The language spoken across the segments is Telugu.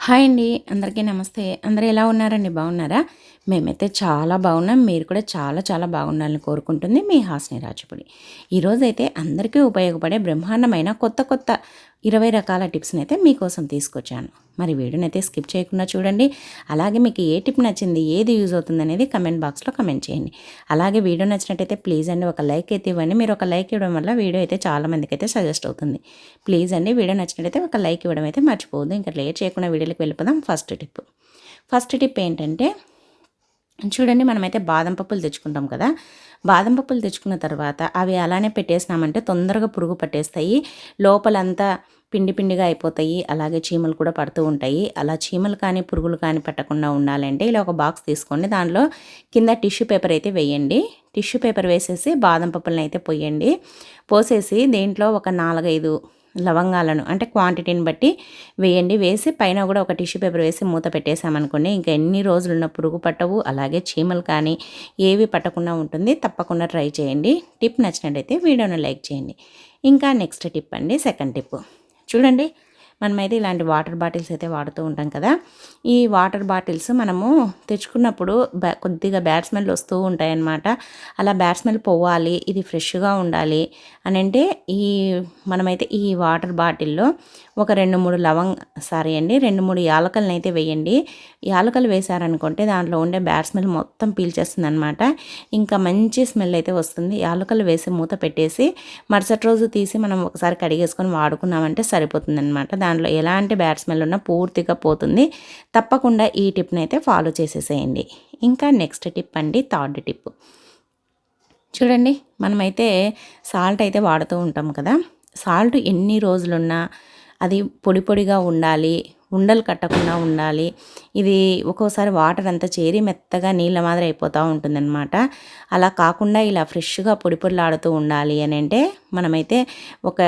హాయ్ అండి. అందరికీ నమస్తే. అందరూ ఎలా ఉన్నారండి? బాగున్నారా? మేమైతే చాలా బాగున్నాం. మీరు కూడా చాలా చాలా బాగుండాలని కోరుకుంటుంది మీ హాస్ని రాజపుడి ఈరోజైతే అందరికీ ఉపయోగపడే బ్రహ్మాండమైన కొత్త కొత్త ఇరవై రకాల టిప్స్ని అయితే మీకోసం తీసుకొచ్చాను. మరి వీడియోని అయితే స్కిప్ చేయకుండా చూడండి. అలాగే మీకు ఏ టిప్ నచ్చింది ఏది యూజ్ అవుతుంది అనేది కమెంట్ బాక్స్లో కమెంట్ చేయండి. అలాగే వీడియో నచ్చినట్టయితే ప్లీజ్ అండి ఒక లైక్ అయితే ఇవ్వండి. మీరు ఒక లైక్ ఇవ్వడం వల్ల వీడియో అయితే చాలామందికి అయితే సజెస్ట్ అవుతుంది. ప్లీజ్ అండి వీడియో నచ్చినట్టయితే ఒక లైక్ ఇవ్వడం అయితే మర్చిపోవద్దు. ఇంకా లేట్ చేయకుండా వీడియోకి వెళ్ళిపోదాం. First tip. ఫస్ట్ టిప్ ఏంటంటే చూడండి మనమైతే బాదం పప్పులు తెచ్చుకుంటాం కదా బాదం పప్పులు తెచ్చుకున్న తర్వాత అవి అలానే పెట్టేసినామంటే తొందరగా పురుగు పట్టేస్తాయి. లోపలంతా పిండి పిండిగా అయిపోతాయి. అలాగే చీమలు కూడా పడుతూ ఉంటాయి. అలా చీమలు కానీ పురుగులు కానీ పట్టకుండా ఉండాలంటే ఇలా ఒక బాక్స్ తీసుకోండి. దానిలో కింద టిష్యూ పేపర్ అయితే వేయండి. టిష్యూ పేపర్ వేసేసి బాదం పప్పులను అయితే పోయండి. పోసేసి దేంట్లో ఒక నాలుగైదు లవంగాలను అంటే క్వాంటిటీని బట్టి వేయండి. వేసి పైన కూడా ఒక టిష్యూ పేపర్ వేసి మూత పెట్టేసామనుకోండి ఇంకా ఎన్ని రోజులున్న పురుగు పట్టవు. అలాగే చీమలు కానీ ఏవి పట్టకుండా ఉంటుంది. తప్పకుండా ట్రై చేయండి. టిప్ నచ్చినట్టయితే వీడియోను లైక్ చేయండి. ఇంకా నెక్స్ట్ టిప్ అండి సెకండ్ టిప్ చూడండి మనమైతే ఇలాంటి వాటర్ బాటిల్స్ అయితే వాడుతూ ఉంటాం కదా. ఈ వాటర్ బాటిల్స్ మనము తెచ్చుకున్నప్పుడు బ్యా కొద్దిగా బ్యాట్స్మెన్లు స్మెల్ వస్తూ ఉంటాయన్నమాట. అలా బ్యాట్స్మెన్ పోవాలి ఇది ఫ్రెష్గా ఉండాలి అని అంటే ఈ మనమైతే ఈ వాటర్ బాటిల్లో ఒక రెండు మూడు లవంగ్ సారీ అండి రెండు మూడు యాలకలను అయితే వేయండి. యాలకలు వేశారనుకుంటే దాంట్లో ఉండే బ్యాడ్ స్మెల్ మొత్తం పీల్చేస్తుంది అనమాట ఇంకా మంచి స్మెల్ అయితే వస్తుంది. యాలకలు వేసి మూత పెట్టేసి మరుసటి రోజు తీసి మనం ఒకసారి కడిగేసుకొని వాడుకున్నామంటే సరిపోతుంది అనమాట దాంట్లో ఎలాంటి బ్యాడ్ స్మెల్ ఉన్నా పూర్తిగా పోతుంది. తప్పకుండా ఈ టిప్ని అయితే ఫాలో చేసేసేయండి. ఇంకా నెక్స్ట్ టిప్ అండి థర్డ్ టిప్. చూడండి మనమైతే సాల్ట్ అయితే వాడుతూ ఉంటాం కదా. సాల్ట్ ఎన్ని రోజులున్నా అది పొడి పొడిగా ఉండాలి ఉండలు కట్టకుండా ఉండాలి. ఇది ఒక్కోసారి వాటర్ అంతా చేరి మెత్తగా నీళ్ళ మాదిరి అయిపోతూ ఉంటుందన్నమాట. అలా కాకుండా ఇలా ఫ్రెష్గా పొడి పొడిలాడుతూ ఉండాలి అని అంటే మనమైతే ఒక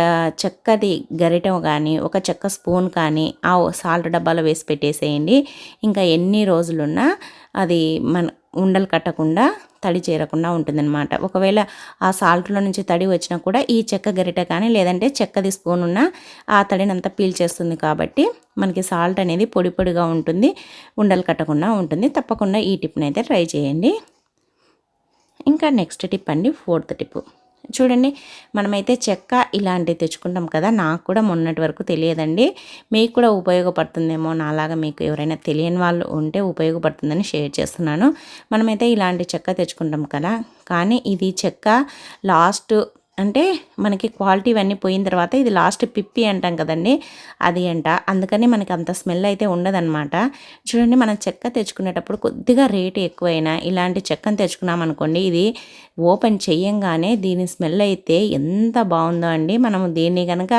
చెక్కది గరిట కానీ ఒక చెక్క స్పూన్ కానీ ఆ సాల్ట్ డబ్బాలో వేసి పెట్టేసేయండి. ఇంకా ఎన్ని రోజులున్నా అది మన ఉండలు కట్టకుండా తడి చేరకుండా ఉంటుందన్నమాట. ఒకవేళ ఆ సాల్ట్లో నుంచి తడి వచ్చినా కూడా ఈ చెక్క గరిట కానీ లేదంటే చెక్కది స్పూన్ ఉన్న ఆ తడిని అంతా పీల్చేస్తుంది కాబట్టి మనకి సాల్ట్ అనేది పొడి పొడిగా ఉంటుంది ఉండలు కట్టకుండా ఉంటుంది. తప్పకుండా ఈ టిప్ని అయితే ట్రై చేయండి. ఇంకా నెక్స్ట్ టిప్ అండి ఫోర్త్ టిప్. చూడండి మనమైతే చెక్క ఇలాంటివి తెచ్చుకుంటాం కదా నాకు కూడా మొన్నటి వరకు తెలియదండి. మీకు కూడా ఉపయోగపడుతుందేమో నాలాగా మీకు ఎవరైనా తెలియని వాళ్ళు ఉంటే ఉపయోగపడుతుందని షేర్ చేస్తున్నాను. మనమైతే ఇలాంటి చెక్క తెచ్చుకుంటాం కదా కానీ ఇది చెక్క లాస్ట్ అంటే మనకి క్వాలిటీ ఇవన్నీ పోయిన తర్వాత ఇది లాస్ట్ పిప్పి అంటాం కదండి అది అంట. అందుకని మనకి అంత స్మెల్ అయితే ఉండదన్నమాట. చూడండి మనం చెక్క తెచ్చుకునేటప్పుడు కొద్దిగా రేటు ఎక్కువైనా ఇలాంటి చెక్కను తెచ్చుకున్నాం అనుకోండి ఇది ఓపెన్ చేయంగానే దీని స్మెల్ అయితే ఎంత బాగుందో అండి. మనము దీన్ని కనుక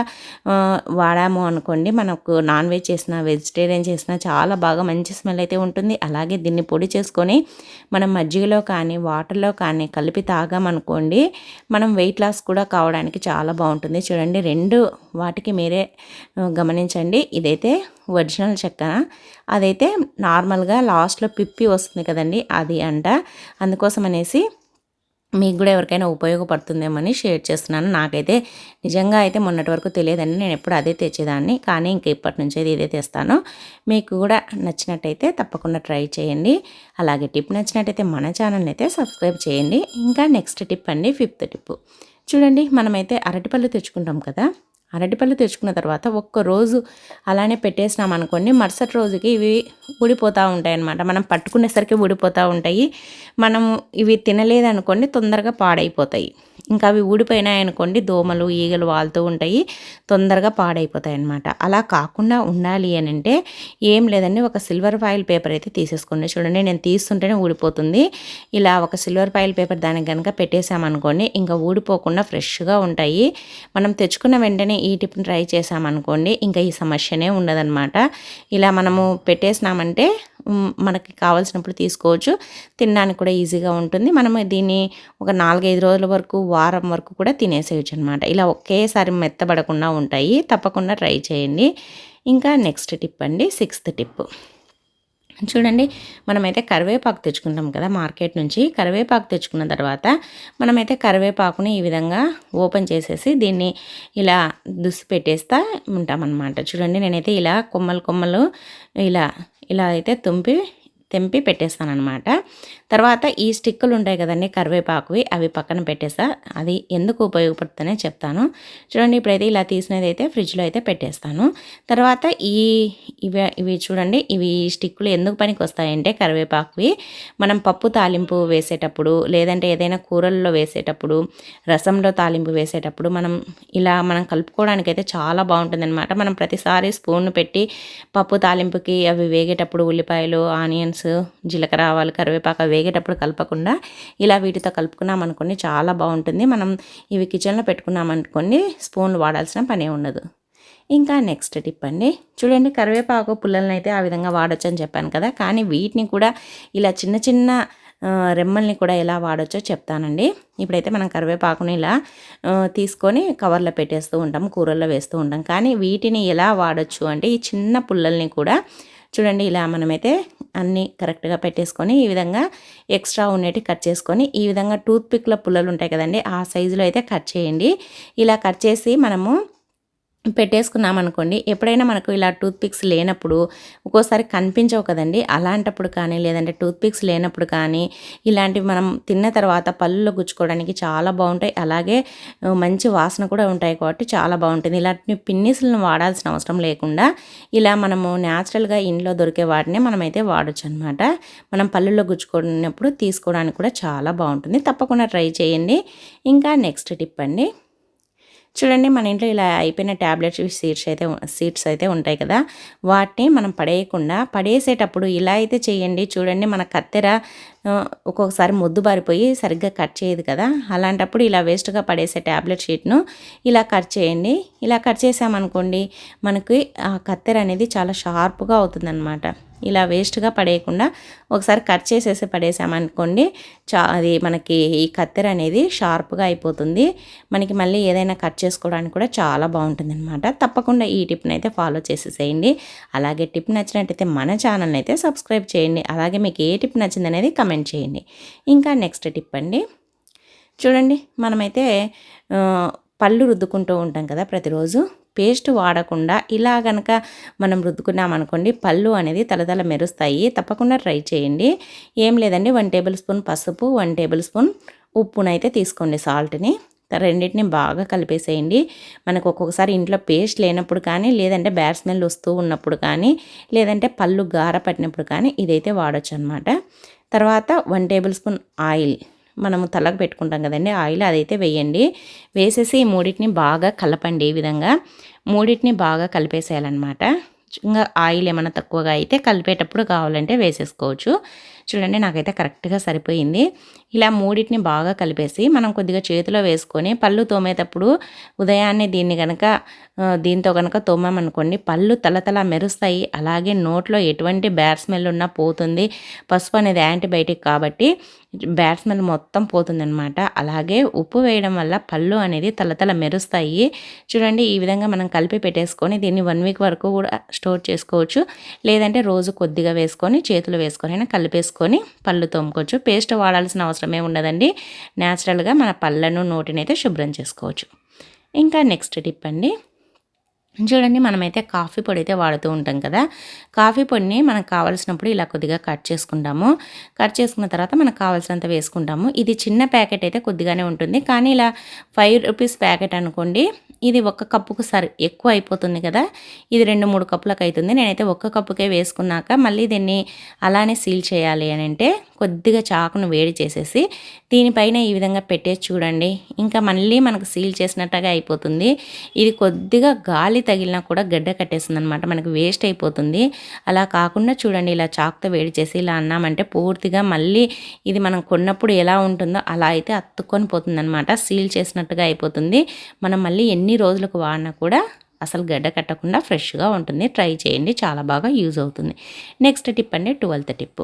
వాడాము అనుకోండి మనకు నాన్ వెజ్ చేసినా వెజిటేరియన్ చేసినా చాలా బాగా మంచి స్మెల్ అయితే ఉంటుంది. అలాగే దీన్ని పొడి చేసుకొని మనం మజ్జిగలో కానీ వాటర్లో కానీ కలిపి తాగామనుకోండి మనం వెయిట్ లాస్ కూడా కూడా కావడానికి చాలా బాగుంటుంది. చూడండి రెండు వాటికి మీరే గమనించండి. ఇదైతే ఒరిజినల్ చెక్క. అదైతే నార్మల్గా లాస్ట్లో పిప్పి వస్తుంది కదండి అది అంట. అందుకోసం అనేసి మీకు కూడా ఎవరికైనా ఉపయోగపడుతుందేమని షేర్ చేస్తున్నాను. నాకైతే నిజంగా అయితే మొన్నటి వరకు తెలియదండి నేను ఎప్పుడు అదే తెచ్చేదాన్ని. కానీ ఇంక ఇప్పటి నుంచి అయితే ఇదే తెస్తాను. మీకు కూడా నచ్చినట్టయితే తప్పకుండా ట్రై చేయండి. అలాగే టిప్ నచ్చినట్టయితే మన ఛానల్ని అయితే సబ్స్క్రైబ్ చేయండి. ఇంకా నెక్స్ట్ టిప్ అండి ఫిఫ్త్ టిప్. చూడండి మనమైతే అరటిపళ్ళు తెచ్చుకుంటాం కదా. అరటిపళ్ళు తెచ్చుకున్న తర్వాత ఒక్కరోజు అలానే పెట్టేసినాం అనుకోండి మరుసటి రోజుకి ఇవి ఊడిపోతూ ఉంటాయి అన్నమాట మనం పట్టుకునేసరికి ఊడిపోతూ ఉంటాయి. మనం ఇవి తినలేదనుకోండి తొందరగా పాడైపోతాయి. ఇంకా అవి ఊడిపోయినాయి అనుకోండి దోమలు ఈగలు వాళ్తూ ఉంటాయి తొందరగా పాడైపోతాయి అనమాట అలా కాకుండా ఉండాలి అని అంటే ఏం లేదండి ఒక సిల్వర్ ఫాయిల్ పేపర్ అయితే తీసేసుకోండి. చూడండి నేను తీస్తుంటేనే ఊడిపోతుంది. ఇలా ఒక సిల్వర్ ఫాయిల్ పేపర్ దానికి కనుక పెట్టేసామనుకోండి ఇంకా ఊడిపోకుండా ఫ్రెష్గా ఉంటాయి. మనం తెచ్చుకున్న వెంటనే ఈ టిప్ని ట్రై చేసామనుకోండి ఇంకా ఈ సమస్యనే ఉండదన్నమాట. ఇలా మనము పెట్టేసినామంటే మనకి కావాల్సినప్పుడు తీసుకోవచ్చు. తినడానికి కూడా ఈజీగా ఉంటుంది. మనం దీన్ని ఒక నాలుగైదు రోజుల వరకు వారం వరకు కూడా తినేసేయచ్చు అనమాట ఇలా ఒకేసారి మెత్తబడకుండా ఉంటాయి. తప్పకుండా ట్రై చేయండి. ఇంకా నెక్స్ట్ టిప్ అండి సిక్స్త్ టిప్. చూడండి మనమైతే కరివేపాకు తెచ్చుకుంటాం కదా మార్కెట్ నుంచి. కరివేపాకు తెచ్చుకున్న తర్వాత మనమైతే కరివేపాకుని ఈ విధంగా ఓపెన్ చేసేసి దీన్ని ఇలా దుస్సి పెట్టేస్తా ఉంటామన్నమాట. చూడండి నేనైతే ఇలా కొమ్మలు కొమ్మలు ఇలా ఇలా అయితే తుంపి తెంపి పెట్టేస్తానమాట తర్వాత ఈ స్టిక్కులు ఉంటాయి కదండి కరివేపాకువి అవి పక్కన పెట్టేస్తా. అది ఎందుకు ఉపయోగపడుతుందనే చెప్తాను. చూడండి ఇప్పుడైతే ఇలా తీసినది అయితే ఫ్రిడ్జ్లో అయితే పెట్టేస్తాను. తర్వాత ఈ ఇవి ఇవి చూడండి ఇవి స్టిక్కులు ఎందుకు పనికి వస్తాయంటే కరివేపాకువి మనం పప్పు తాలింపు వేసేటప్పుడు లేదంటే ఏదైనా కూరల్లో వేసేటప్పుడు రసంలో తాలింపు వేసేటప్పుడు మనం ఇలా మనం కలుపుకోవడానికి అయితే చాలా బాగుంటుంది అనమాట మనం ప్రతిసారి స్పూన్ పెట్టి పప్పు తాలింపుకి అవి వేగేటప్పుడు ఉల్లిపాయలు ఆనియన్స్ జీలకర్ర ఆవాలు కరివేపాకు వేగేటప్పుడు కలపకుండా ఇలా వీటితో కలుపుకున్నామనుకోండి చాలా బాగుంటుంది. మనం ఇవి కిచెన్లో పెట్టుకున్నామనుకోండి స్పూన్లు వాడాల్సిన పనే ఉండదు. ఇంకా నెక్స్ట్ టిప్ అండి. చూడండి కరివేపాకు పుల్లలను అయితే ఆ విధంగా వాడచ్చు అని చెప్పాను కదా. కానీ వీటిని కూడా ఇలా చిన్న చిన్న రెమ్మల్ని కూడా ఎలా వాడచ్చో చెప్తానండి. ఇప్పుడైతే మనం కరివేపాకుని ఇలా తీసుకొని కవర్లో పెట్టేస్తూ ఉంటాం కూరల్లో వేస్తూ ఉంటాం. కానీ వీటిని ఎలా వాడచ్చు అంటే ఈ చిన్న పుల్లల్ని కూడా చూడండి ఇలా మనమైతే అన్నీ కరెక్ట్గా పెట్టేసుకొని ఈ విధంగా ఎక్స్ట్రా ఉన్నట్టు కట్ చేసుకొని ఈ విధంగా టూత్ పిక్ల పుల్లలు ఉంటాయి కదండి ఆ సైజులో అయితే కట్ చేయండి. ఇలా కట్ చేసి మనము పెట్టేసుకున్నాం అనుకోండి ఎప్పుడైనా మనకు ఇలా టూత్ పిక్స్ లేనప్పుడు ఒక్కోసారి కనిపించవు కదండి. అలాంటప్పుడు కానీ లేదంటే టూత్ పిక్స్ లేనప్పుడు కానీ ఇలాంటివి మనం తిన్న తర్వాత పళ్ళులో గుచ్చుకోవడానికి చాలా బాగుంటాయి. అలాగే మంచి వాసన కూడా ఉంటాయి కాబట్టి చాలా బాగుంటుంది. ఇలాంటి పిన్నిసులను వాడాల్సిన అవసరం లేకుండా ఇలా మనము న్యాచురల్గా ఇంట్లో దొరికే వాటిని మనమైతే వాడచ్చు అనమాట మనం పళ్ళులో గుచ్చుకున్నప్పుడు తీసుకోవడానికి కూడా చాలా బాగుంటుంది. తప్పకుండా ట్రై చేయండి. ఇంకా నెక్స్ట్ టిప్ అండి. చూడండి మన ఇంట్లో ఇలా అయిపోయిన ట్యాబ్లెట్స్ సీడ్స్ అయితే సీడ్స్ అయితే ఉంటాయి కదా. వాటిని మనం పడేయకుండా పడేసేటప్పుడు ఇలా అయితే చేయండి. చూడండి మన కత్తెర ఒక్కొక్కసారి మొద్దు బారిపోయి సరిగ్గా కట్ చేయదు కదా. అలాంటప్పుడు ఇలా వేస్ట్గా పడేసే ట్యాబ్లెట్ షీట్ను ఇలా కట్ చేయండి. ఇలా కట్ చేసామనుకోండి మనకి ఆ కత్తెర అనేది చాలా షార్ప్గా అవుతుందన్నమాట. ఇలా వేస్ట్గా పడేయకుండా ఒకసారి కట్ చేసేసి పడేసామనుకోండి చా అది మనకి ఈ కత్తెర అనేది షార్ప్గా అయిపోతుంది. మనకి మళ్ళీ ఏదైనా కట్ చేసుకోవడానికి కూడా చాలా బాగుంటుంది అనమాట తప్పకుండా ఈ టిప్ని అయితే ఫాలో చేసేసేయండి. అలాగే టిప్ నచ్చినట్టయితే మన ఛానల్ని అయితే సబ్స్క్రైబ్ చేయండి. అలాగే మీకు ఏ టిప్ నచ్చింది అనేది కామెంట్ చేయండి. ఇంకా నెక్స్ట్ టిప్ అండి. చూడండి మనమైతే పళ్ళు రుద్దుకుంటూ ఉంటాం కదా ప్రతిరోజు. పేస్ట్ వాడకుండా ఇలా కనుక మనం రుద్దుకున్నామనుకోండి పళ్ళు అనేది తలతల మెరుస్తాయి. తప్పకుండా ట్రై చేయండి. ఏం లేదండి వన్ టేబుల్ స్పూన్ పసుపు వన్ టేబుల్ స్పూన్ ఉప్పునైతే తీసుకోండి సాల్ట్ని. రెండింటిని బాగా కలిపేసేయండి. మనకు ఒక్కొక్కసారి ఇంట్లో పేస్ట్ లేనప్పుడు కానీ లేదంటే బ్యాడ్ స్మెల్ వస్తూ ఉన్నప్పుడు కానీ లేదంటే పళ్ళు గార పట్టినప్పుడు కానీ ఇదైతే వాడచ్చు అనమాట తర్వాత వన్ టేబుల్ స్పూన్ ఆయిల్ మనము తలకు పెట్టుకుంటాం కదండి ఆయిల్ అదైతే వేయండి. వేసేసి ఈ మూడింటిని బాగా కలపండి ఈ విధంగా. మూడింటిని బాగా కలిపేసేయాలన్నమాట. ఇంకా ఆయిల్ ఏమైనా తక్కువగా అయితే కలిపేటప్పుడు కావాలంటే వేసేసుకోవచ్చు. చూడండి నాకైతే కరెక్ట్గా సరిపోయింది. ఇలా మూడింటిని బాగా కలిపేసి మనం కొద్దిగా చేతిలో వేసుకొని పళ్ళు తోమేటప్పుడు ఉదయాన్నే దీన్ని కనుక దీంతో కనుక తోమామనుకోండి పళ్ళు తలతల మెరుస్తాయి. అలాగే నోట్లో ఎటువంటి బ్యాడ్ స్మెల్ ఉన్నా పోతుంది. పసుపు అనేది యాంటీబయాటిక్ కాబట్టి బ్యాడ్ స్మెల్ మొత్తం పోతుందనమాట అలాగే ఉప్పు వేయడం వల్ల పళ్ళు అనేది తలతల మెరుస్తాయి. చూడండి ఈ విధంగా మనం కలిపి పెట్టేసుకొని దీన్ని వన్ వీక్ వరకు కూడా స్టోర్ చేసుకోవచ్చు. లేదంటే రోజు కొద్దిగా వేసుకొని చేతులు వేసుకొని అయినా కలిపేసుకొని పళ్ళు తోముకోవచ్చు. పేస్ట్ వాడాల్సిన అవసరం అవసరమే ఉండదండి. న్యాచురల్గా మన పళ్ళను నోటిని అయితే శుభ్రం చేసుకోవచ్చు. ఇంకా నెక్స్ట్ టిప్ అండి. చూడండి మనమైతే కాఫీ పొడి అయితే వాడుతూ ఉంటాం కదా. కాఫీ పొడిని మనకు కావాల్సినప్పుడు ఇలా కొద్దిగా కట్ చేసుకుంటాము. కట్ చేసుకున్న తర్వాత మనకు కావాల్సినంత వేసుకుంటాము. ఇది చిన్న ప్యాకెట్ అయితే కొద్దిగానే ఉంటుంది. కానీ ఇలా ఫైవ్ రూపీస్ ప్యాకెట్ అనుకోండి ఇది ఒక్క కప్పుకు సరి ఎక్కువ అయిపోతుంది కదా? ఇది రెండు మూడు కప్పులకు అవుతుంది నేనైతే ఒక్క కప్పుకే వేసుకున్నాక మళ్ళీ దీన్ని అలానే సీల్ చేయాలి అని అంటే కొద్దిగా చాకును వేడి చేసేసి దీనిపైన ఈ విధంగా పెట్టేసి చూడండి. ఇంకా మళ్ళీ మనకు సీల్ చేసినట్టుగా అయిపోతుంది. ఇది కొద్దిగా గాలి తగిలినా కూడా గడ్డ కట్టేస్తుంది అనమాట మనకు వేస్ట్ అయిపోతుంది. అలా కాకుండా చూడండి ఇలా చాకుతో వేడి చేసి ఇలా అన్నామంటే పూర్తిగా మళ్ళీ ఇది మనం కొన్నప్పుడు ఎలా ఉంటుందో అలా అయితే అత్తుకొని పోతుందన్నమాట. సీల్ చేసినట్టుగా అయిపోతుంది. మనం మళ్ళీ ఎన్ని రోజులకు వాడినా కూడా అసలు గడ్డ కట్టకుండా ఫ్రెష్గా ఉంటుంది. ట్రై చేయండి. చాలా బాగా యూజ్ అవుతుంది. నెక్స్ట్ టిప్ అండి ట్వెల్త్ టిప్.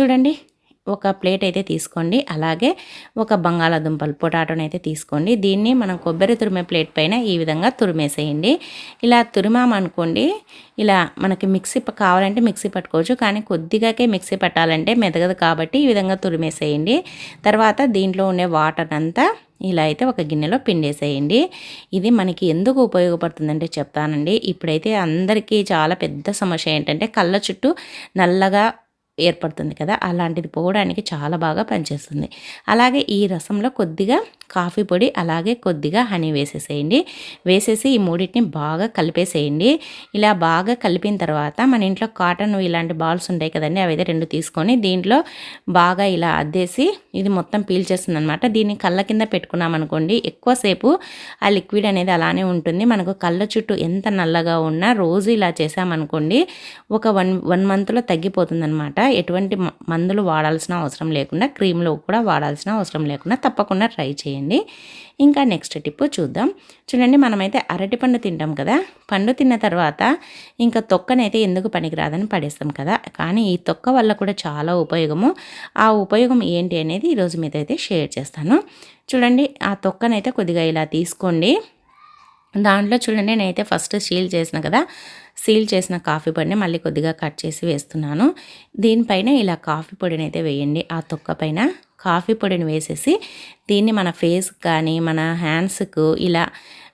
చూడండి ఒక ప్లేట్ అయితే తీసుకోండి. అలాగే ఒక బంగాళాదుంపలు పొటాటోని అయితే తీసుకోండి. దీన్ని మనం కొబ్బరి తురిమే ప్లేట్ పైన ఈ విధంగా తురిమేసేయండి. ఇలా తురిమామనుకోండి ఇలా మనకి మిక్సీ కావాలంటే మిక్సీ పట్టుకోవచ్చు. కానీ కొద్దిగాకే మిక్సీ పట్టాలంటే మెదగదు కాబట్టి ఈ విధంగా తురిమేసేయండి. తర్వాత దీంట్లో ఉండే వాటర్ అంతా ఇలా అయితే ఒక గిన్నెలో పిండేసేయండి. ఇది మనకి ఎందుకు ఉపయోగపడుతుందంటే చెప్తానండి. ఇప్పుడైతే అందరికీ చాలా పెద్ద సమస్య ఏంటంటే కళ్ళ చుట్టూ నల్లగా ఏర్పడుతుంది కదా. అలాంటిది పోవడానికి చాలా బాగా పనిచేస్తుంది. అలాగే ఈ రసంలో కొద్దిగా కాఫీ పొడి అలాగే కొద్దిగా హనీ వేసేసేయండి. వేసేసి ఈ మూడింటిని బాగా కలిపేసేయండి. ఇలా బాగా కలిపిన తర్వాత మన ఇంట్లో కాటన్ ఇలాంటి బాల్స్ ఉంటాయి కదండి అవి అయితే రెండు తీసుకొని దీంట్లో బాగా ఇలా అద్దేసి ఇది మొత్తం పీల్చేస్తుంది అనమాట దీన్ని కళ్ళ కింద పెట్టుకున్నాం అనుకోండి ఎక్కువసేపు ఆ లిక్విడ్ అనేది అలానే ఉంటుంది. మనకు కళ్ళ చుట్టూ ఎంత నల్లగా ఉన్నా రోజు ఇలా చేసామనుకోండి ఒక వన్ వన్ మంత్లో తగ్గిపోతుంది అనమాట ఎటువంటి మందులు వాడాల్సిన అవసరం లేకుండా క్రీమ్లో కూడా వాడాల్సిన అవసరం లేకుండా తప్పకుండా ట్రై చేయండి. ఇంకా నెక్స్ట్ టిప్ చూద్దాం. చూడండి మనమైతే అరటిపండు తింటాం కదా. పండు తిన్న తర్వాత ఇంకా తొక్కనైతే ఎందుకు పనికిరాదని పడేస్తాం కదా. కానీ ఈ తొక్క వల్ల కూడా చాలా ఉపయోగము. ఆ ఉపయోగం ఏంటి అనేది ఈరోజు మీతో అయితే షేర్ చేస్తాను. చూడండి ఆ తొక్కనైతే కొద్దిగా ఇలా తీసుకోండి. దాంట్లో చూడండి నేనైతే ఫస్ట్ సీల్ చేసిన కదా. సీల్ చేసిన కాఫీ పొడిని మళ్ళీ కొద్దిగా కట్ చేసి వేస్తున్నాను. దీనిపైన ఇలా కాఫీ పొడిని అయితే వేయండి. ఆ తొక్క పైన. కాఫీ పొడిని వేసేసి దీన్ని మన ఫేస్ కానీ మన హ్యాండ్స్కు ఇలా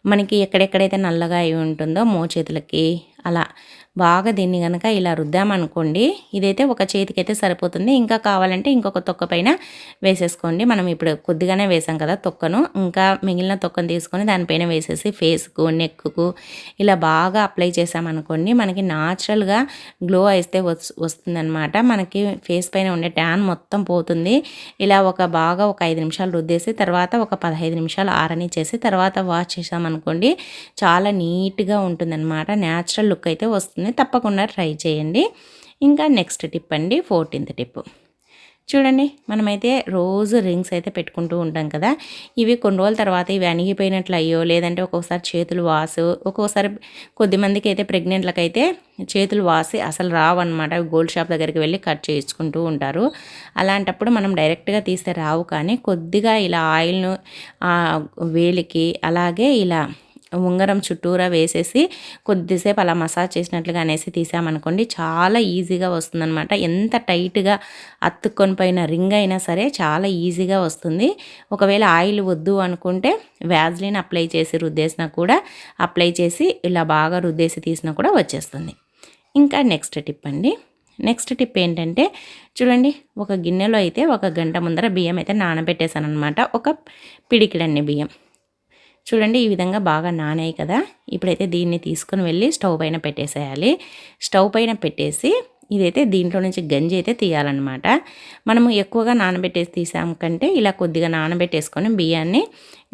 మనకి ఎక్కడెక్కడైతే నల్లగా అయి ఉంటుందో మోచేతులకి అలా బాగా దీన్ని కనుక ఇలా రుద్దామనుకోండి ఇదైతే ఒక చేతికి అయితే సరిపోతుంది. ఇంకా కావాలంటే ఇంకొక తొక్క పైన వేసేసుకోండి. మనం ఇప్పుడు కొద్దిగానే వేసాం కదా తొక్కను. ఇంకా మిగిలిన తొక్కను తీసుకొని దానిపైన వేసేసి ఫేస్కు నెక్కు ఇలా బాగా అప్లై చేసామనుకోండి మనకి న్యాచురల్గా గ్లో అయితే వస్తుందన్నమాట. మనకి ఫేస్ పైన ఉండే ట్యాన్ మొత్తం పోతుంది. ఇలా ఒక బాగా ఒక ఐదు నిమిషాలు రుద్దేసి తర్వాత ఒక పదహైదు నిమిషాలు ఆరని చేసి తర్వాత వాష్ చేసామనుకోండి చాలా నీట్గా ఉంటుందన్నమాట. న్యాచురల్ లుక్ అయితే వస్తుంది. వస్తుంది తప్పకుండా ట్రై చేయండి. ఇంకా నెక్స్ట్ టిప్ అండి ఫోర్టీన్త్ టిప్. చూడండి మనమైతే రోజు రింగ్స్ అయితే పెట్టుకుంటూ ఉంటాం కదా. ఇవి కొన్ని రోజుల తర్వాత ఇవి అణిగిపోయినట్లు అయ్యో లేదంటే ఒక్కొక్కసారి చేతులు వాసు ఒక్కొక్కసారి కొద్దిమందికి అయితే ప్రెగ్నెంట్లకైతే చేతులు వాసి అసలు రావన్నమాట. గోల్డ్ షాప్ దగ్గరికి వెళ్ళి కట్ చేయించుకుంటూ ఉంటారు. అలాంటప్పుడు మనం డైరెక్ట్గా తీస్తే రావు కానీ కొద్దిగా ఇలా ఆయిల్ను వేలికి అలాగే ఇలా ఉంగరం చుట్టూరా వేసేసి కొద్దిసేపు అలా మసాజ్ చేసినట్లుగా అనేసి తీసామనుకోండి చాలా ఈజీగా వస్తుందన్నమాట. ఎంత టైట్గా అత్తుకొని పోయిన రింగ్ అయినా సరే చాలా ఈజీగా వస్తుంది. ఒకవేళ ఆయిల్ వద్దు అనుకుంటే వ్యాజ్లిన్ అప్లై చేసి రుద్దేసినా కూడా అప్లై చేసి ఇలా బాగా రుద్దేసి తీసినా కూడా వచ్చేస్తుంది. ఇంకా నెక్స్ట్ టిప్ అండి. నెక్స్ట్ టిప్ ఏంటంటే చూడండి ఒక గిన్నెలో అయితే ఒక గంట ముందర బియ్యం అయితే నానబెట్టేశాను అనమాట ఒక పిడికిడన్ని బియ్యం. చూడండి ఈ విధంగా బాగా నానాయి కదా. ఇప్పుడైతే దీన్ని తీసుకుని వెళ్ళి స్టవ్ పైన పెట్టేసేయాలి. స్టవ్ పైన పెట్టేసి ఇదైతే దీంట్లో నుంచి గంజి అయితే తీయాలన్నమాట. మనము ఎక్కువగా నానబెట్టేసి తీసాం కంటే ఇలా కొద్దిగా నానబెట్టేసుకొని బియ్యాన్ని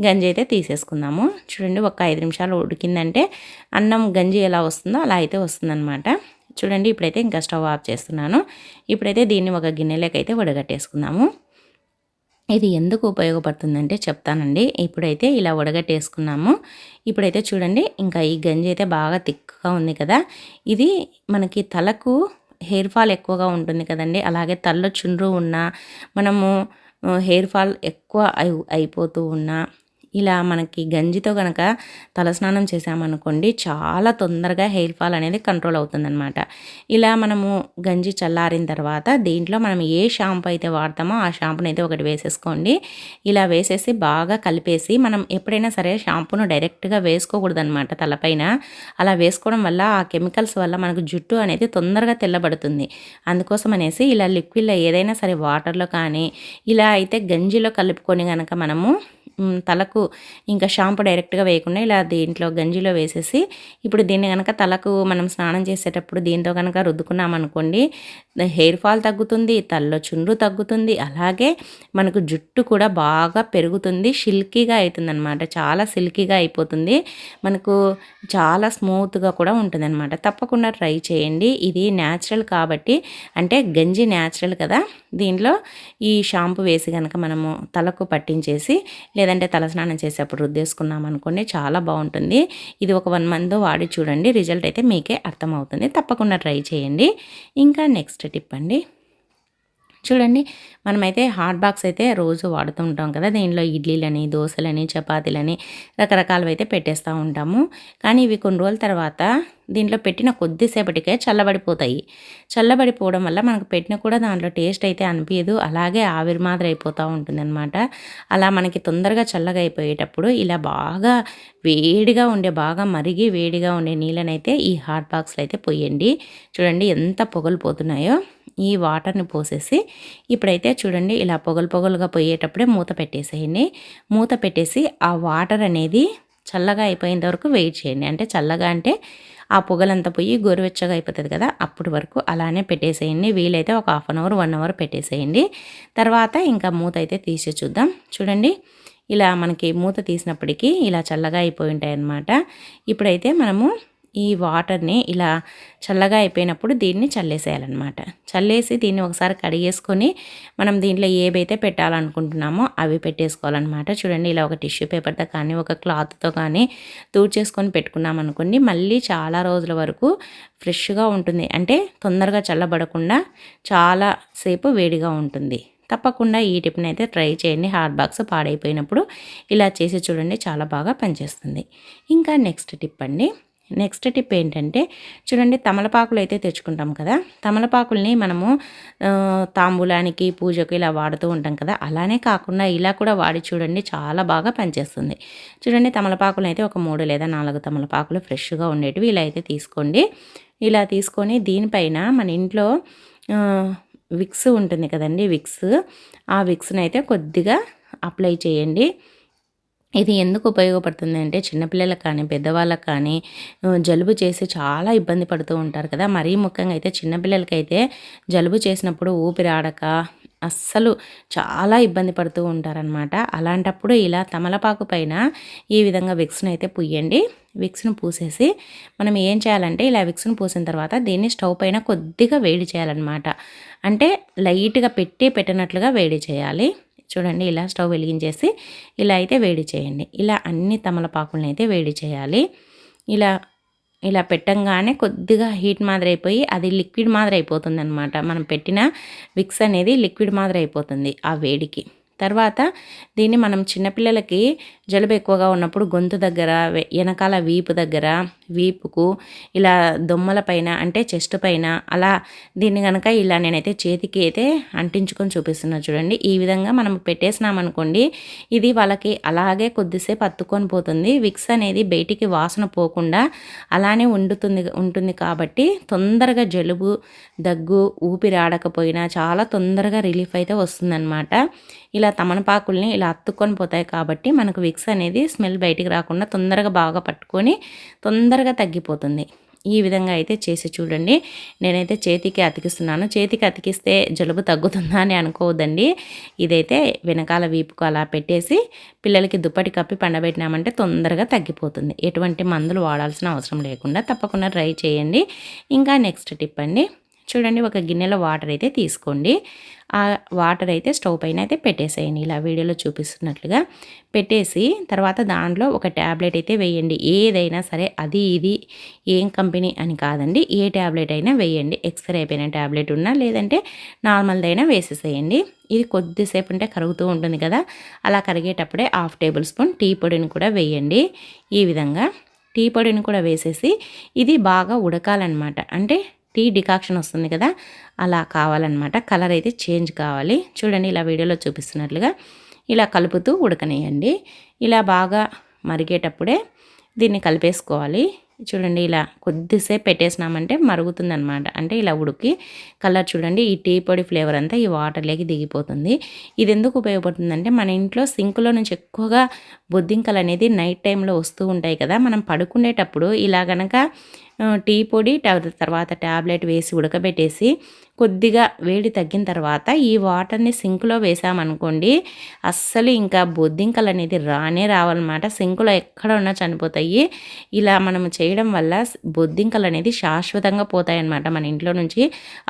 గంజి అయితే తీసేసుకుందాము. చూడండి ఒక ఐదు నిమిషాలు ఉడికిందంటే అన్నం గంజి ఎలా వస్తుందో అలా అయితే వస్తుందన్నమాట. చూడండి ఇప్పుడైతే ఇంకా స్టవ్ ఆఫ్ చేస్తున్నాను. ఇప్పుడైతే దీన్ని ఒక గిన్నెలోకి అయితే వడగట్టేసుకుందాము. ఇది ఎందుకు ఉపయోగపడుతుందంటే చెప్తానండి. ఇప్పుడైతే ఇలా ఉడగట్టేసుకున్నాము ఇప్పుడైతే చూడండి ఇంకా ఈ గంజి అయితే బాగా తిక్కుగా ఉంది కదా. ఇది మనకి తలకు హెయిర్ ఫాల్ ఎక్కువగా ఉంటుంది కదండి. అలాగే తల్లో చుండ్రు ఉన్న మనము హెయిర్ ఫాల్ ఎక్కువ అయిపోతూ ఉన్నా ఇలా మనకి గంజితో కనుక తలస్నానం చేసామనుకోండి చాలా తొందరగా హెయిర్ ఫాల్ అనేది కంట్రోల్ అవుతుందన్నమాట. ఇలా మనము గంజి చల్లారిన తర్వాత దీంట్లో మనం ఏ షాంపూ అయితే వాడతామో ఆ షాంపూని అయితే ఒకటి వేసేసుకోండి. ఇలా వేసేసి బాగా కలిపేసి మనం ఎప్పుడైనా సరే షాంపూను డైరెక్ట్గా వేసుకోకూడదు అనమాట తలపైన. అలా వేసుకోవడం వల్ల ఆ కెమికల్స్ వల్ల మనకు జుట్టు అనేది తొందరగా తెల్లబడుతుంది. అందుకోసం అనేసి ఇలా లిక్విడ్లో ఏదైనా సరే వాటర్లో కానీ ఇలా అయితే గంజిలో కలుపుకొని కనుక మనము తలకు ఇంకా షాంపూ డైరెక్ట్గా వేయకుండా ఇలా దీంట్లో గంజిలో వేసేసి ఇప్పుడు దీన్ని కనుక తలకు మనం స్నానం చేసేటప్పుడు దీంతో కనుక రుద్దుకున్నామనుకోండి హెయిర్ ఫాల్ తగ్గుతుంది తలలో చుండ్రు తగ్గుతుంది అలాగే మనకు జుట్టు కూడా బాగా పెరుగుతుంది సిల్కీగా అవుతుంది అనమాట చాలా సిల్కీగా అయిపోతుంది. మనకు చాలా స్మూత్గా కూడా ఉంటుంది అనమాట తప్పకుండా ట్రై చేయండి. ఇది న్యాచురల్ కాబట్టి అంటే గంజి న్యాచురల్ కదా. దీంట్లో ఈ షాంపూ వేసి కనుక మనము తలకు పట్టించేసి లేదంటే తలస్నానం చేసేప్పుడు రుద్దేసుకున్నాం అనుకోండి చాలా బాగుంటుంది. ఇది ఒక వన్ మంత్ వాడి చూడండి. రిజల్ట్ అయితే మీకే అర్థమవుతుంది. తప్పకుండా ట్రై చేయండి. ఇంకా నెక్స్ట్ టిప్ అండి. చూడండి మనమైతే హాట్ బాక్స్ అయితే రోజు వాడుతూ ఉంటాం కదా. దీనిలో ఇడ్లీలని దోశలని చపాతీలని రకరకాలవి అయితే పెట్టేస్తూ ఉంటాము. కానీ ఇవి కొన్ని రోజుల తర్వాత దీంట్లో పెట్టిన కొద్దిసేపటికే చల్లబడిపోతాయి. చల్లబడిపోవడం వల్ల మనకు పెట్టిన కూడా దాంట్లో టేస్ట్ అయితే అనిపించదు అలాగే ఆవిరి మాదిరి అయిపోతూ ఉంటుంది అలా మనకి తొందరగా చల్లగా అయిపోయేటప్పుడు ఇలా బాగా వేడిగా ఉండే బాగా మరిగి వేడిగా ఉండే నీళ్ళనైతే ఈ హాట్ బాక్స్లో అయితే పోయండి. చూడండి ఎంత పొగలు పోతున్నాయో. ఈ వాటర్ని పోసేసి ఇప్పుడైతే చూడండి ఇలా పొగలు పొగలుగా పోయేటప్పుడే మూత పెట్టేసేయండి. మూత పెట్టేసి ఆ వాటర్ అనేది చల్లగా అయిపోయేంత వరకు వెయిట్ చేయండి. అంటే చల్లగా అంటే ఆ పొగలంతా పోయి గోరువెచ్చగా అయిపోతుంది కదా అప్పటి వరకు అలానే పెట్టేసేయండి. వీలైతే ఒక half an hour one hour పెట్టేసేయండి. తర్వాత ఇంకా మూత అయితే తీసి చూద్దాం. చూడండి ఇలా మనకి మూత తీసినప్పటికీ ఇలా చల్లగా అయిపోయి ఉంటాయి అన్నమాట ఇప్పుడైతే మనము ఈ వాటర్ని ఇలా చల్లగా అయిపోయినప్పుడు దీన్ని చల్లేసేయాలన్నమాట. చల్లేసి దీన్ని ఒకసారి కడిగేసుకొని మనం దీంట్లో ఏవైతే పెట్టాలనుకుంటున్నామో అవి పెట్టేసుకోవాలన్నమాట. చూడండి ఇలా ఒక టిష్యూ పేపర్తో కానీ ఒక క్లాత్తో కానీ తూడ్చేసుకొని పెట్టుకున్నాం అనుకోండి మళ్ళీ చాలా రోజుల వరకు ఫ్రెష్గా ఉంటుంది. అంటే తొందరగా చల్లబడకుండా చాలా సేపు వేడిగా ఉంటుంది. తప్పకుండా ఈ టిప్ని అయితే ట్రై చేయండి. హాట్ బాక్స్ పాడైపోయినప్పుడు ఇలా చేసి చూడండి చాలా బాగా పనిచేస్తుంది. ఇంకా నెక్స్ట్ టిప్ అండి. నెక్స్ట్ టిప్ ఏంటంటే చూడండి తమలపాకులు అయితే తెచ్చుకుంటాం కదా తమలపాకుల్ని మనము తాంబూలానికి పూజకు ఇలా వాడుతూ ఉంటాం కదా అలానే కాకుండా ఇలా కూడా వాడి చూడండి చాలా బాగా పనిచేస్తుంది. చూడండి తమలపాకులు అయితే ఒక మూడు లేదా నాలుగు తమలపాకులు ఫ్రెష్గా ఉండేటివి ఇలా అయితే తీసుకోండి. ఇలా తీసుకొని దీనిపైన మన ఇంట్లో విక్స్ ఉంటుంది కదండి విక్స్ ఆ విక్స్ని అయితే కొద్దిగా అప్లై చేయండి. ఇది ఎందుకు ఉపయోగపడుతుంది అంటే చిన్నపిల్లలకు కానీ పెద్దవాళ్ళకి కానీ జలుబు చేసి చాలా ఇబ్బంది పడుతూ ఉంటారు కదా. మరీ ముఖ్యంగా అయితే చిన్నపిల్లలకైతే జలుబు చేసినప్పుడు ఊపిరాడక అస్సలు చాలా ఇబ్బంది పడుతూ ఉంటారనమాట అలాంటప్పుడు ఇలా తమలపాకు పైన ఈ విధంగా విక్స్ను అయితే పుయ్యండి. విక్స్ను పూసేసి మనం ఏం చేయాలంటే ఇలా విక్స్ను పూసిన తర్వాత దీన్ని స్టవ్ పైన కొద్దిగా వేడి చేయాలన్నమాట. అంటే లైట్గా పెట్టి పెట్టినట్లుగా వేడి చేయాలి. చూడండి ఇలా స్టవ్ వెలిగించేసి ఇలా అయితే వేడి చేయండి. ఇలా అన్ని తమలపాకులను అయితే వేడి చేయాలి. ఇలా ఇలా పెట్టంగానే కొద్దిగా హీట్ మాదిరి అయిపోయి అది లిక్విడ్ మాదిరి అయిపోతుంది అనమాట మనం పెట్టిన విక్స్ అనేది లిక్విడ్ మాదిరి అయిపోతుంది ఆ వేడికి. తర్వాత దీన్ని మనం చిన్నపిల్లలకి జలుబు ఎక్కువగా ఉన్నప్పుడు గొంతు దగ్గర వెనకాల వీపు దగ్గర వీపుకు ఇలా దొమ్మల పైన అంటే చెస్ట్ పైన అలా దీన్ని కనుక ఇలా నేనైతే చేతికి అయితే అంటించుకొని చూపిస్తున్నా చూడండి. ఈ విధంగా మనం పెట్టేసినామనుకోండి ఇది వాళ్ళకి అలాగే కొద్దిసేపు అత్తుకొని పోతుంది. విక్స్ అనేది బయటికి వాసన పోకుండా అలానే ఉండుతుంది ఉంటుంది కాబట్టి తొందరగా జలుబు దగ్గు ఊపిరాడకపోయినా చాలా తొందరగా రిలీఫ్ అయితే వస్తుందన్నమాట. ఇలా తమనపాకుల్ని ఇలా అత్తుకొని పోతాయి కాబట్టి మనకు విక్స్ అనేది స్మెల్ బయటికి రాకుండా తొందరగా బాగా పట్టుకొని తొందరగా తగ్గిపోతుంది. ఈ విధంగా అయితే చేసి చూడండి. నేనైతే చేతికి అతికిస్తున్నాను. చేతికి అతికిస్తే జలుబు తగ్గుతుందా అని అనుకోవద్దండి. ఇదైతే వెనకాల వీపుకు అలా పెట్టేసి పిల్లలకి దుప్పటి కప్పి పండబెట్టినామంటే తొందరగా తగ్గిపోతుంది. ఎటువంటి మందులు వాడాల్సిన అవసరం లేకుండా తప్పకుండా ట్రై చేయండి. ఇంకా నెక్స్ట్ టిప్ అండి. చూడండి ఒక గిన్నెలో వాటర్ అయితే తీసుకోండి. ఆ వాటర్ అయితే స్టవ్ పైన అయితే పెట్టేసేయండి. ఇలా వీడియోలో చూపిస్తున్నట్లుగా పెట్టేసి తర్వాత దాంట్లో ఒక ట్యాబ్లెట్ అయితే వేయండి. ఏదైనా సరే అది ఇది ఏం కంపెనీ అని కాదండి. ఏ ట్యాబ్లెట్ అయినా వేయండి. ఎక్స్రే అయిపోయిన ట్యాబ్లెట్ ఉన్నా లేదంటే నార్మల్దైనా వేసేసేయండి. ఇది కొద్దిసేపు ఉంటే కరుగుతూ ఉంటుంది కదా. అలా కరిగేటప్పుడే హాఫ్ టేబుల్ స్పూన్ టీ పొడిని కూడా వేయండి. ఈ విధంగా టీ పొడిని కూడా వేసేసి ఇది బాగా ఉడకాలన్నమాట. అంటే టీ డికాక్షన్ వస్తుంది కదా అలా కావాలన్నమాట. కలర్ అయితే చేంజ్ కావాలి. చూడండి ఇలా వీడియోలో చూపిస్తున్నట్లుగా ఇలా కలుపుతూ ఉడకనేయండి ఇలా బాగా మరిగేటప్పుడే దీన్ని కలిపేసుకోవాలి. చూడండి ఇలా కొద్దిసేపు పెట్టేసినామంటే మరుగుతుందనమాట అంటే ఇలా ఉడికి కలర్ చూడండి ఈ టీ పొడి ఫ్లేవర్ అంతా ఈ వాటర్లోకి దిగిపోతుంది. ఇది ఎందుకు ఉపయోగపడుతుందంటే మన ఇంట్లో సింక్లో నుంచి ఎక్కువగా బొద్దింకలు అనేది నైట్ టైంలో వస్తూ ఉంటాయి కదా మనం పడుకునేటప్పుడు ఇలా గనక టీ పొడి తర్వాత ట్యాబ్లెట్ వేసి ఉడకబెట్టేసి కొద్దిగా వేడి తగ్గిన తర్వాత ఈ వాటర్ని సింక్లో వేసామనుకోండి అస్సలు ఇంకా బొద్దింకలు అనేది రానే రావాలన్నమాట సింక్లో ఎక్కడ ఉన్నా చనిపోతాయి. ఇలా మనం చేయడం వల్ల బొద్దింకలు అనేది శాశ్వతంగా పోతాయి అన్నమాట మన ఇంట్లో నుంచి.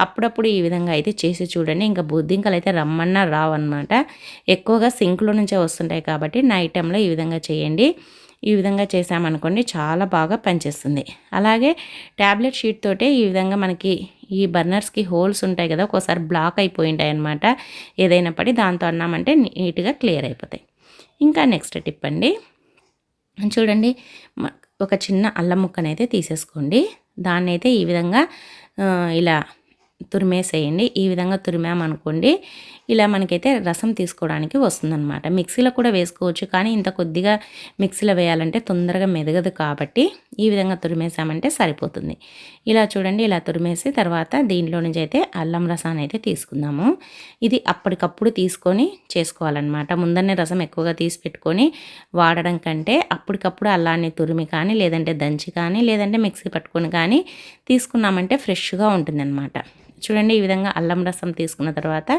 అప్పుడప్పుడు ఈ విధంగా అయితే చేసి చూడండి ఇంకా బొద్దింకలు అయితే రమ్మన్నా రావన్నమాట. ఎక్కువగా సింక్లో నుంచే వస్తుంటాయి కాబట్టి నైట్ టైంలో ఈ విధంగా చేయండి. ఈ విధంగా చేసామనుకోండి చాలా బాగా పనిచేస్తుంది. అలాగే ట్యాబ్లెట్ షీట్ తోటే ఈ విధంగా మనకి ఈ బర్నర్స్కి హోల్స్ ఉంటాయి కదా ఒక్కోసారి బ్లాక్ అయిపోయి ఉంటాయి అనమాట ఏదైనా పడి దాంతో అన్నామంటే నీట్గా క్లియర్ అయిపోతాయి. ఇంకా నెక్స్ట్ టిప్ అండి. చూడండి ఒక చిన్న అల్లం ముక్కనైతే తీసేసుకోండి. దాన్ని అయితే ఈ విధంగా ఇలా తురిమేసేయండి. ఈ విధంగా తురిమామనుకోండి ఇలా మనకైతే రసం తీసుకోవడానికి వస్తుందన్నమాట. మిక్సీలో కూడా వేసుకోవచ్చు కానీ ఇంత కొద్దిగా మిక్సీలో వేయాలంటే తొందరగా మెదగదు కాబట్టి ఈ విధంగా తురిమేసామంటే సరిపోతుంది. ఇలా చూడండి ఇలా తురిమేసి తర్వాత దీంట్లో నుంచి అయితే అల్లం రసాన్ని అయితే తీసుకుందాము. ఇది అప్పటికప్పుడు తీసుకొని చేసుకోవాలన్నమాట. ముందరనే రసం ఎక్కువగా తీసి పెట్టుకొని వాడడం కంటే అప్పటికప్పుడు అల్లాన్ని తురిమి కానీ లేదంటే దంచి కానీ లేదంటే మిక్సీ పట్టుకొని కానీ తీసుకున్నామంటే ఫ్రెష్గా ఉంటుందన్నమాట. చూడండి ఈ విధంగా అల్లం రసం తీసుకున్న తర్వాత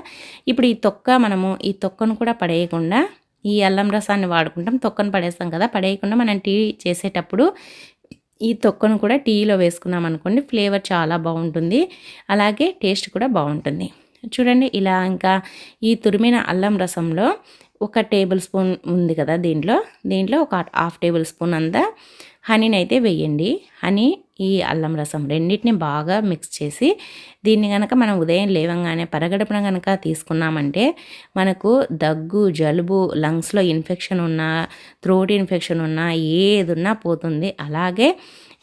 ఇప్పుడు ఈ తొక్క మనము ఈ తొక్కను కూడా పడేయకుండా ఈ అల్లం రసాన్ని వాడుకుంటాం. తొక్కను పడేస్తాం కదా పడేయకుండా మనం టీ చేసేటప్పుడు ఈ తొక్కను కూడా టీలో వేసుకున్నాం అనుకోండి ఫ్లేవర్ చాలా బాగుంటుంది. అలాగే టేస్ట్ కూడా బాగుంటుంది. చూడండి ఇలా ఇంకా ఈ తురిమిన అల్లం రసంలో ఒక టేబుల్ స్పూన్ ఉంది కదా దీంట్లో. దీంట్లో ఒక హాఫ్ టేబుల్ స్పూన్ అంతా హనీని అయితే వేయండి. హనీ ఈ అల్లం రసం రెండింటిని బాగా మిక్స్ చేసి దీన్ని కనుక మనం ఉదయం లేవంగానే పరగడపన కనుక తీసుకున్నామంటే మనకు దగ్గు జలుబు లంగ్స్లో ఇన్ఫెక్షన్ ఉన్నా థ్రోట్ ఇన్ఫెక్షన్ ఉన్నా ఏదున్నా పోతుంది. అలాగే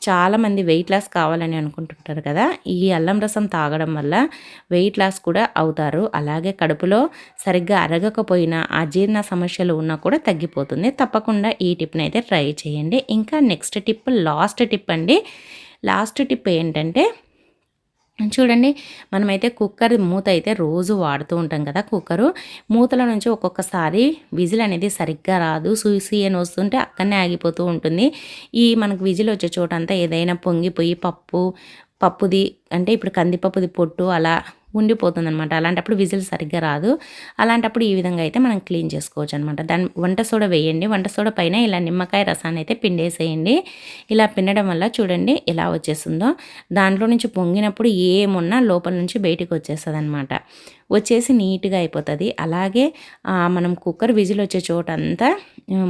చాలామంది వెయిట్ లాస్ కావాలని అనుకుంటుంటారు కదా ఈ అల్లం రసం తాగడం వల్ల వెయిట్ లాస్ కూడా అవుతారు. అలాగే కడుపులో సరిగ్గా అరగకపోయినా అజీర్ణ సమస్యలు ఉన్నా కూడా తగ్గిపోతుంది. తప్పకుండా ఈ టిప్ని అయితే ట్రై చేయండి. ఇంకా నెక్స్ట్ టిప్ లాస్ట్ టిప్ అండి. లాస్ట్ టిప్ ఏంటంటే చూడండి మనమైతే కుక్కర్ మూత అయితే రోజు వాడుతూ ఉంటాం కదా కుక్కరు. మూతల నుంచి ఒక్కొక్కసారి విజిల్ అనేది సరిగ్గా రాదు. సూసి అని వస్తుంటే అక్కడనే ఆగిపోతూ ఉంటుంది. ఈ మనకు విజిల్ వచ్చే చోటంతా ఏదైనా పొంగిపోయి పప్పు పప్పుది అంటే ఇప్పుడు కందిపప్పుది పొట్టు అలా ఉండిపోతుంది అనమాట అలాంటప్పుడు విజిల్ సరిగ్గా రాదు. అలాంటప్పుడు ఈ విధంగా అయితే మనం క్లీన్ చేసుకోవచ్చు అనమాట దాని వంట సోడ వేయండి. వంట సోడ పైన ఇలా నిమ్మకాయ రసాన్ని అయితే పిండేసేయండి. ఇలా పిండడం వల్ల చూడండి ఎలా వచ్చేస్తుందో. దాంట్లో నుంచి పొంగినప్పుడు ఏమున్నా లోపల నుంచి బయటికి వచ్చేస్తుంది అనమాట వచ్చేసి నీట్గా అయిపోతుంది. అలాగే మనం కుక్కర్ విజిల్ వచ్చే చోట అంతా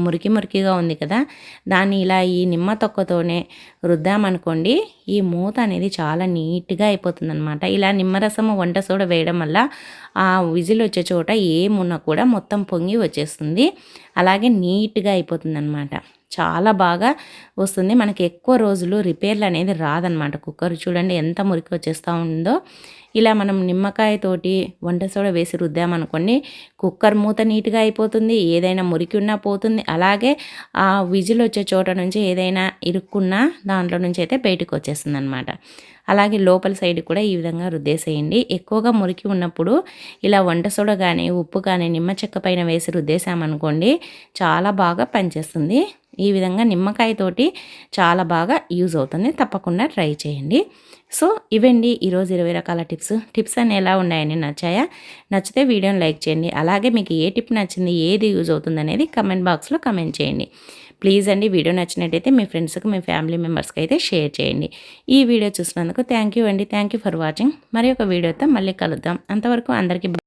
మురికి మురికిగా ఉంది కదా దాన్ని ఇలా ఈ నిమ్మ తొక్కతోనే రుద్దామనుకోండి ఈ మూత అనేది చాలా నీట్గా అయిపోతుంది అనమాట ఇలా నిమ్మరసము వంట సోడ వేయడం వల్ల ఆ విజిల్ వచ్చే చోట ఏమున్నా కూడా మొత్తం పొంగి వచ్చేస్తుంది. అలాగే నీట్గా అయిపోతుంది అనమాట చాలా బాగా వస్తుంది. మనకి ఎక్కువ రోజులు రిపేర్లు అనేది రాదనమాట కుక్కర్ చూడండి ఎంత మురికి వచ్చేస్తూ ఉందో. ఇలా మనం నిమ్మకాయతోటి వంట సోడా వేసి రుద్దామనుకోండి కుక్కర్ మూత నీట్గా అయిపోతుంది ఏదైనా మురికి ఉన్నా పోతుంది. అలాగే ఆ విజిల్ వచ్చే చోట నుంచి ఏదైనా ఇరుక్కున్నా దాంట్లో నుంచి అయితే బయటకు వచ్చేస్తుంది అనమాట అలాగే లోపల సైడ్ కూడా ఈ విధంగా రుద్దేసేయండి. ఎక్కువగా మురికి ఉన్నప్పుడు ఇలా వంట సోడ కానీ ఉప్పు కానీ నిమ్మ చెక్క పైన వేసి రుద్దేసామనుకోండి చాలా బాగా పనిచేస్తుంది. ఈ విధంగా నిమ్మకాయతోటి చాలా బాగా యూజ్ అవుతుంది. తప్పకుండా ట్రై చేయండి. సో ఇవండి ఈరోజు ఇరవై రకాల టిప్స్. టిప్స్ అన్ని ఎలా ఉన్నాయని నచ్చాయా? నచ్చితే వీడియోని లైక్ చేయండి. అలాగే మీకు ఏ టిప్ నచ్చింది ఏది యూజ్ అవుతుంది అనేది కమెంట్ బాక్స్లో కమెంట్ చేయండి. ప్లీజ్ అండి వీడియో నచ్చినట్టయితే మీ ఫ్రెండ్స్కి మీ ఫ్యామిలీ మెంబర్స్కి అయితే షేర్ చేయండి. ఈ వీడియో చూసినందుకు థ్యాంక్ యూ అండి. Thank you for watching. మరి ఒక వీడియోతో మళ్ళీ కలుద్దాం. అంతవరకు అందరికీ